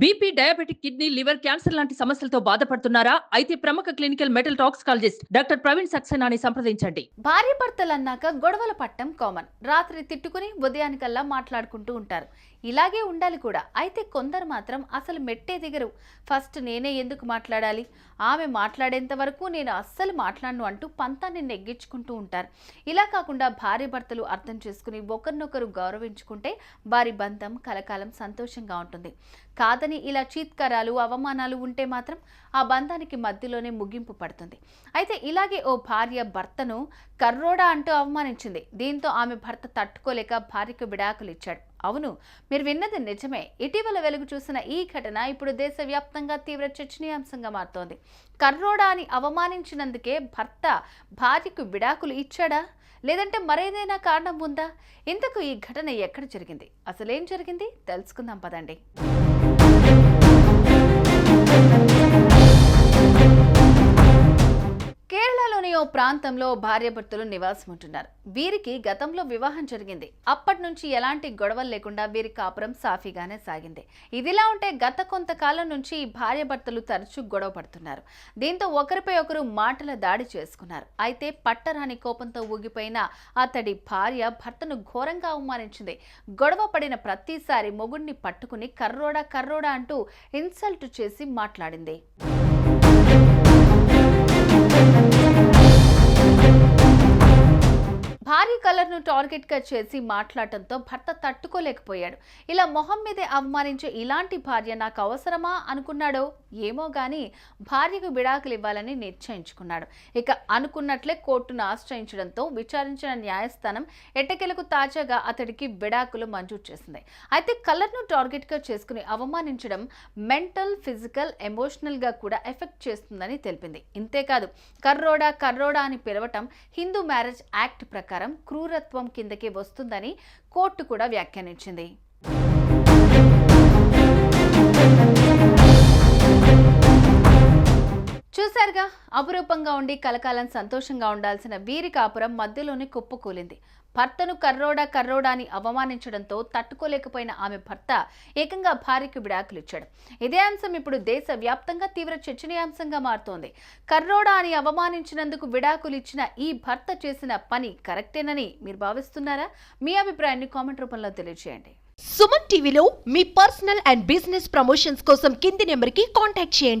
BP diabetic kidney liver cancer లాంటి సమస్యలతో బాధపడుతున్నారా? అయితే ప్రముఖ clinical metal toxicologist doctor Praveen సక్సేనాని సంప్రదించండి. భార్య భర్తలన్నాక అన్నాక గొడవల పట్టం కామన్. రాత్రి తిట్టుకుని ఉదయానికల్లా మాట్లాడుకుంటూ ఉంటారు. ఇలాగే ఉండాలి కూడా. అయితే కొందరు మాత్రం అసలు మెట్టే దిగరు. ఫస్ట్ నేనే ఎందుకు మాట్లాడాలి? ఆమె మాట్లాడేంత వరకు నేను అస్సలు మాట్లాడను అంటూ పంతాన్ని నెగ్గించుకుంటూ ఉంటారు. ఇలా కాకుండా భార్య భర్తలు అర్థం చేసుకుని ఒకరినొకరు గౌరవించుకుంటే వారి బంధం కలకాలం సంతోషంగా ఉంటుంది. కాదని ఇలా చీత్కారాలు అవమానాలు ఉంటే మాత్రం ఆ బంధానికి మధ్యలోనే ముగింపు పడుతుంది. అయితే ఇలాగే ఓ భార్య భర్తను కర్రోడా అంటూ అవమానించింది. దీంతో ఆమె భర్త తట్టుకోలేక భార్యకు విడాకులు ఇచ్చాడు. అవును మీరు విన్నది నిజమే. ఇటీవల వెలుగు చూసిన ఈ ఘటన ఇప్పుడు దేశవ్యాప్తంగా తీవ్ర చర్చనీయాంశంగా మారుతోంది. కర్రోడా అని అవమానించినందుకే భర్త భార్యకు విడాకులు ఇచ్చాడా? లేదంటే మరేదైనా కారణం ఉందా? ఇంతకు ఈ ఘటన ఎక్కడ జరిగింది? అసలేం జరిగింది? తెలుసుకుందాం పదండి. ప్రాంతంలో భార్యాభర్తలు నివాసం ఉంటున్నారు వీరికి గతంలో వివాహం జరిగింది. అప్పటి నుంచి ఎలాంటి గొడవలు లేకుండా వీరి కాపురం సాఫీగానే సాగింది. ఇదిలా ఉంటే గత కొంతకాలం నుంచి భార్యభర్తలు భార్యాభర్తలు తరచూ గొడవ పడుతున్నారు. దీంతో ఒకరిపై ఒకరు మాటల దాడి చేసుకున్నారు. అయితే పట్టరాని కోపంతో ఊగిపోయిన అతడి భార్య భర్తను ఘోరంగా అవమానించింది. గొడవ పడిన ప్రతిసారి మొగుడిని పట్టుకుని కర్రోడా కర్రోడా అంటూ ఇన్సల్ట్ చేసి మాట్లాడింది. భారీ కలర్ను టార్గెట్గా చేసి మాట్లాడటంతో భర్త తట్టుకోలేకపోయాడు. ఇలా మొహం మీదే అవమానించే ఇలాంటి భార్య నాకు అవసరమా అనుకున్నాడో ఏమో గాని భార్యకు విడాకులు ఇవ్వాలని నిశ్చయించుకున్నాడు. ఇక అనుకున్నట్లే కోర్టును ఆశ్రయించడంతో విచారించిన న్యాయస్థానం ఎట్టకెలకు తాజాగా అతడికి విడాకులు మంజూరు చేసింది. అయితే కలర్ను టార్గెట్గా చేసుకుని అవమానించడం మెంటల్ ఫిజికల్ ఎమోషనల్గా కూడా ఎఫెక్ట్ చేస్తుందని తెలిపింది. ఇంతేకాదు కర్రోడా కర్రోడా అని పిలవటం హిందూ మ్యారేజ్ యాక్ట్ ప్రకారం క్రూర క్రూరత్వం కిందకి వస్తుందని కోర్టు కూడా వ్యాఖ్యానించింది. అపురూపంగా ఉండి కలకాలం సంతోషంగా ఉండాల్సిన వీరి కాపురం మధ్యలోనే కుప్పకూలింది భర్తను కర్రోడా కర్రోడా అని అవమానించడంతో తట్టుకోలేకపోయిన ఆమె భర్త ఏకంగా భార్యకు విడాకులిచ్చాడు. ఇదే అంశం ఇప్పుడు దేశ వ్యాప్తంగా తీవ్ర చర్చనీయాంశంగా మారుతోంది. కర్రోడా అని అవమానించినందుకు విడాకులిచ్చిన ఈ భర్త చేసిన పని కరెక్టేనని మీరు భావిస్తున్నారా? మీ అభిప్రాయాన్ని కామెంట్ రూపంలో తెలియజేయండి సుమన్ టీవీలో మీ పర్సనల్ అండ్ బిజినెస్ ప్రమోషన్స్ కోసం కింది నెంబర్కి కాంటాక్ట్ చేయండి.